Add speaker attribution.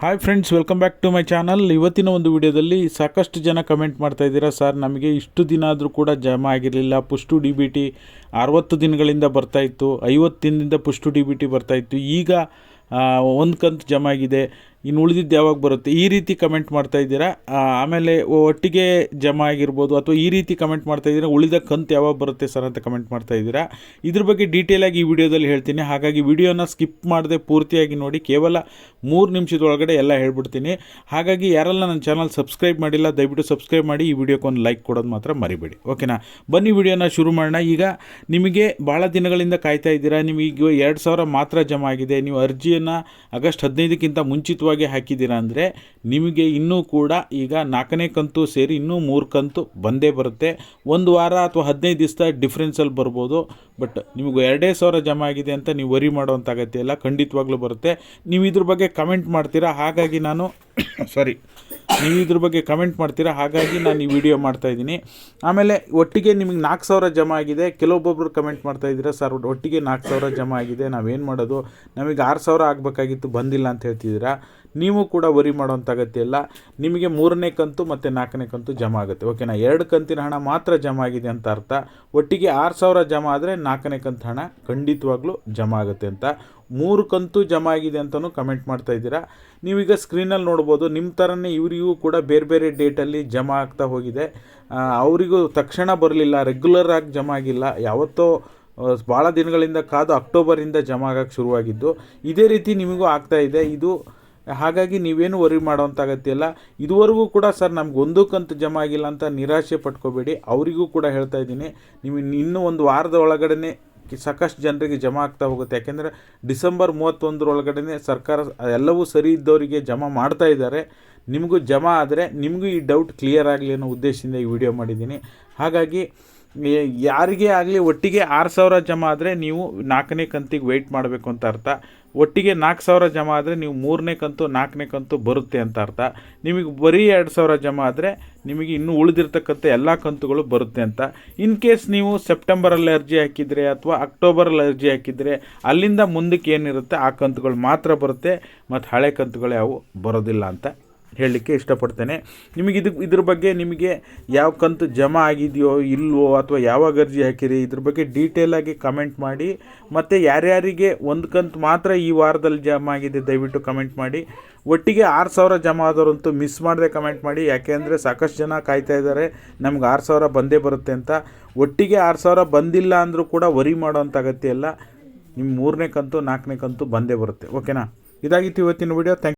Speaker 1: Hi friends welcome back to my channel ಇವತ್ತಿನ ಒಂದು ವಿಡಿಯೋದಲ್ಲಿ ಸಾಕಷ್ಟು ಜನ ಕಮೆಂಟ್ ಮಾಡ್ತಾ ಇದ್ದೀರಾ. ಸರ್ ನಮಗೆ ಇಷ್ಟು ದಿನ ಆದರೂ ಕೂಡ ಜಮಾ ಆಗಿರಲಿಲ್ಲ. ಪುಷ್ಟು ಡಿ ಬಿ ಟಿ ಅರವತ್ತು ದಿನಗಳಿಂದ ಬರ್ತಾಯಿತ್ತು ಐವತ್ತು ದಿನದಿಂದ ಪುಷ್ಟು ಡಿ ಬಿ ಟಿ ಬರ್ತಾಯಿತ್ತು ಈಗ ಒಂದು ಕಂತು ಜಮಾ ಆಗಿದೆ. ಇನ್ನು ಉಳಿದಿದ್ದು ಯಾವಾಗ ಬರುತ್ತೆ? ಈ ರೀತಿ ಕಮೆಂಟ್ ಮಾಡ್ತಾ ಇದ್ದೀರಾ? ಆಮೇಲೆ ಒಟ್ಟಿಗೆ ಜಮಾ ಆಗಿರ್ಬೋದು ಅಥವಾ ಈ ರೀತಿ ಕಮೆಂಟ್ ಮಾಡ್ತಾ ಇದ್ದೀರಾ? ಉಳಿದ ಕಂತು ಯಾವಾಗ ಬರುತ್ತೆ ಸರ್ ಅಂತ ಕಮೆಂಟ್ ಮಾಡ್ತಾ ಇದ್ದೀರಾ? ಇದ್ರ ಬಗ್ಗೆ ಡೀಟೇಲಾಗಿ ಈ ವಿಡಿಯೋದಲ್ಲಿ ಹೇಳ್ತೀನಿ. ಹಾಗಾಗಿ ವಿಡಿಯೋನ ಸ್ಕಿಪ್ ಮಾಡದೆ ಪೂರ್ತಿಯಾಗಿ ನೋಡಿ. ಕೇವಲ ಮೂರು ನಿಮಿಷದೊಳಗಡೆ ಎಲ್ಲ ಹೇಳ್ಬಿಡ್ತೀನಿ. ಹಾಗಾಗಿ ಯಾರೆಲ್ಲ ನನ್ನ ಚಾನಲ್ ಸಬ್ಸ್ಕ್ರೈಬ್ ಮಾಡಿಲ್ಲ, ದಯವಿಟ್ಟು ಸಬ್ಸ್ಕ್ರೈಬ್ ಮಾಡಿ. ಈ ವಿಡಿಯೋಕ್ಕೆ ಒಂದು ಲೈಕ್ ಕೊಡೋದು ಮಾತ್ರ ಮರಿಬೇಡಿ. ಓಕೆನಾ ಬನ್ನಿ ವಿಡಿಯೋನ ಶುರು ಮಾಡೋಣ. ಈಗ ನಿಮಗೆ ಭಾಳ ದಿನಗಳಿಂದ ಕಾಯ್ತಾ ಇದ್ದೀರಾ? ನಿಮಗೆ ಎರಡು ಸಾವಿರ ಮಾತ್ರ ಜಮಾ ಆಗಿದೆ. ನೀವು ಅರ್ಜಿಯನ್ನು ಆಗಸ್ಟ್ ಹದಿನೈದಕ್ಕಿಂತ ಮುಂಚಿತವಾಗಿ ಹಾಕಿದ್ದೀರಾ ಅಂದರೆ ನಿಮಗೆ ಇನ್ನೂ ಕೂಡ ಈಗ ನಾಲ್ಕನೇ ಕಂತು ಸೇರಿ ಇನ್ನೂ ಮೂರು ಕಂತು ಬಂದೇ ಬರುತ್ತೆ. ಒಂದು ವಾರ ಅಥವಾ ಹದಿನೈದು ದಿವಸ ಡಿಫ್ರೆನ್ಸಲ್ಲಿ ಬರ್ಬೋದು. ಬಟ್ ನಿಮಗೆ ಎರಡೇ ಸಾವಿರ ಜಮಾ ಆಗಿದೆ ಅಂತ ನೀವು ವರಿ ಮಾಡೋವಂಥ ಅಗತ್ಯ ಇಲ್ಲ ಖಂಡಿತವಾಗ್ಲೂ ಬರುತ್ತೆ. ನೀವು ಇದ್ರ ಬಗ್ಗೆ ಕಮೆಂಟ್ ಮಾಡ್ತೀರಾ? ಹಾಗಾಗಿ ನಾನು ಸಾರಿ ನೀವು ಇದ್ರ ಬಗ್ಗೆ ಕಮೆಂಟ್ ಮಾಡ್ತೀರಾ? ಹಾಗಾಗಿ ನಾನು ಈ ವಿಡಿಯೋ ಮಾಡ್ತಾ ಇದ್ದೀನಿ. ಆಮೇಲೆ ಒಟ್ಟಿಗೆ ನಿಮಗೆ ನಾಲ್ಕು ಸಾವಿರ ಜಮಾ ಆಗಿದೆ. ಕೆಲವೊಬ್ಬೊಬ್ರು ಕಮೆಂಟ್ ಮಾಡ್ತಾ ಇದ್ದೀರಾ, ಸರ್, ಒಟ್ಟಿಗೆ ನಾಲ್ಕು ಸಾವಿರ ಜಮಾ ಆಗಿದೆ. ನಾವೇನು ಮಾಡೋದು? ನಮಗೆ ಆರು ಸಾವಿರ ಆಗಬೇಕಾಗಿತ್ತು, ಬಂದಿಲ್ಲ ಅಂತ ಹೇಳ್ತಿದ್ದೀರಾ? ನೀವು ಕೂಡ ವರಿ ಮಾಡೋಂಥ ಅಗತ್ಯ ಇಲ್ಲ. ನಿಮಗೆ ಮೂರನೇ ಕಂತು ಮತ್ತು ನಾಲ್ಕನೇ ಕಂತು ಜಮಾ ಆಗುತ್ತೆ. ಓಕೆನಾ ಎರಡು ಕಂತಿನ ಹಣ ಮಾತ್ರ ಜಮಾ ಆಗಿದೆ ಅಂತ ಅರ್ಥ. ಒಟ್ಟಿಗೆ ಆರು ಸಾವಿರ ಜಮಾ ಆದರೆ ನಾಲ್ಕನೇ ಕಂತು ಹಣ ಖಂಡಿತವಾಗ್ಲೂ ಜಮಾ ಆಗುತ್ತೆ ಅಂತ. ಮೂರು ಕಂತು ಜಮಾ ಆಗಿದೆ ಅಂತಲೂ ಕಮೆಂಟ್ ಮಾಡ್ತಾ ಇದ್ದೀರಾ. ನೀವೀಗ ಸ್ಕ್ರೀನಲ್ಲಿ ನೋಡ್ಬೋದು ನಿಮ್ಮ ಥರನೇ ಇವರಿಗೂ ಕೂಡ ಬೇರೆ ಬೇರೆ ಡೇಟಲ್ಲಿ ಜಮಾ ಆಗ್ತಾ ಹೋಗಿದೆ. ಅವರಿಗೂ ತಕ್ಷಣ ಬರಲಿಲ್ಲ ರೆಗ್ಯುಲರ್ ಆಗಿ ಜಮಾ ಆಗಿಲ್ಲ. ಯಾವತ್ತೋ ಭಾಳ ದಿನಗಳಿಂದ ಕಾದು ಅಕ್ಟೋಬರಿಂದ ಜಮಾ ಆಗೋಕ್ಕೆ ಶುರುವಾಗಿದ್ದು, ಇದೇ ರೀತಿ ನಿಮಗೂ ಆಗ್ತಾ ಇದೆ. ಇದು, ಹಾಗಾಗಿ ನೀವೇನು ವರಿ ಮಾಡೋವಂಥ ಅಗತ್ಯ ಇಲ್ಲ. ಇದುವರೆಗೂ ಕೂಡ ಸರ್ ನಮ್ಗೆ ಒಂದು ಕಂತು ಜಮಾ ಆಗಿಲ್ಲ ಅಂತ ನಿರಾಶೆ ಪಟ್ಕೋಬೇಡಿ. ಅವರಿಗೂ ಕೂಡ ಹೇಳ್ತಾ ಇದ್ದೀನಿ ನೀವು ಇನ್ನೂ ಒಂದು ವಾರದ ಒಳಗಡೆ ಸಾಕಷ್ಟು ಜನರಿಗೆ ಜಮಾ ಆಗ್ತಾ ಹೋಗುತ್ತೆ. ಯಾಕೆಂದರೆ ಡಿಸೆಂಬರ್ ಮೂವತ್ತೊಂದರೊಳಗಡೆ ಸರ್ಕಾರ ಎಲ್ಲವೂ ಸರಿ ಇದ್ದವರಿಗೆ ಜಮಾ ಮಾಡ್ತಾ ಇದ್ದಾರೆ. ನಿಮಗೂ ಜಮಾ ಆದರೆ ನಿಮಗೂ ಈ ಡೌಟ್ ಕ್ಲಿಯರ್ ಆಗಲಿ ಅನ್ನೋ ಉದ್ದೇಶದಿಂದ ಈ ವಿಡಿಯೋ ಮಾಡಿದ್ದೀನಿ. ಹಾಗಾಗಿ ಯಾರಿಗೇ ಆಗಲಿ ಒಟ್ಟಿಗೆ ಆರು ಸಾವಿರ ಜಮಾ ಆದರೆ ನೀವು ನಾಲ್ಕನೇ ಕಂತಿಗೆ ವೆಯ್ಟ್ ಮಾಡಬೇಕು ಅಂತ ಅರ್ಥ. ಒಟ್ಟಿಗೆ ನಾಲ್ಕು ಸಾವಿರ ಜಮಾ ಆದರೆ ನೀವು ಮೂರನೇ ಕಂತು, ನಾಲ್ಕನೇ ಕಂತು ಬರುತ್ತೆ ಅಂತ ಅರ್ಥ. ನಿಮಗೆ ಬರೀ ಎರಡು ಸಾವಿರ ಜಮಾ ಆದರೆ ನಿಮಗೆ ಇನ್ನೂ ಉಳಿದಿರ್ತಕ್ಕಂಥ ಎಲ್ಲ ಕಂತುಗಳು ಬರುತ್ತೆ ಅಂತ. ಇನ್ ಕೇಸ್ ನೀವು ಸೆಪ್ಟೆಂಬರಲ್ಲಿ ಅರ್ಜಿ ಹಾಕಿದರೆ ಅಥವಾ ಅಕ್ಟೋಬರಲ್ಲಿ ಅರ್ಜಿ ಹಾಕಿದರೆ ಅಲ್ಲಿಂದ ಮುಂದಕ್ಕೆ ಏನಿರುತ್ತೆ ಆ ಕಂತುಗಳು ಮಾತ್ರ ಬರುತ್ತೆ, ಮತ್ತು ಹಳೆ ಕಂತುಗಳು ಯಾವುವು ಬರೋದಿಲ್ಲ ಅಂತ. ಹೇಳಲಿಕ್ಕೆ ಇಷ್ಟಪಡ್ತೇನೆ. ನಿಮಗೆ ಇದು, ಇದ್ರ ಬಗ್ಗೆ ನಿಮಗೆ ಯಾವ ಕಂತು ಜಮಾ ಆಗಿದೆಯೋ, ಇಲ್ವೋ ಅಥವಾ ಯಾವಾಗ ಅರ್ಜಿ ಹಾಕಿರಿ, ಇದ್ರ ಬಗ್ಗೆ ಡೀಟೇಲಾಗಿ ಕಮೆಂಟ್ ಮಾಡಿ. ಮತ್ತು ಯಾರ್ಯಾರಿಗೆ ಒಂದು ಕಂತು ಮಾತ್ರ ಈ ವಾರದಲ್ಲಿ ಜಮಾ ಆಗಿದೆ, ದಯವಿಟ್ಟು ಕಮೆಂಟ್ ಮಾಡಿ. ಒಟ್ಟಿಗೆ ಆರು ಸಾವಿರ ಜಮಾ ಆದವರಂತೂ ಮಿಸ್ ಮಾಡದೆ ಕಮೆಂಟ್ ಮಾಡಿ. ಯಾಕೆಂದರೆ ಸಾಕಷ್ಟು ಜನ ಕಾಯ್ತಾ ಇದ್ದಾರೆ, ನಮ್ಗೆ ಆರು ಸಾವಿರ ಬಂದೇ ಬರುತ್ತೆ ಅಂತ. ಒಟ್ಟಿಗೆ ಆರು ಸಾವಿರ ಬಂದಿಲ್ಲ ಅಂದರೂ ಕೂಡ ವರಿ ಮಾಡೋವಂಥ ಅಗತ್ಯ ಇಲ್ಲ. ನಿಮ್ಮ ಮೂರನೇ ಕಂತು, ನಾಲ್ಕನೇ ಕಂತು ಬಂದೇ ಬರುತ್ತೆ. ಓಕೆನಾ ಇದಾಗಿತ್ತು ಇವತ್ತಿನ ವಿಡಿಯೋ ಥ್ಯಾಂಕ್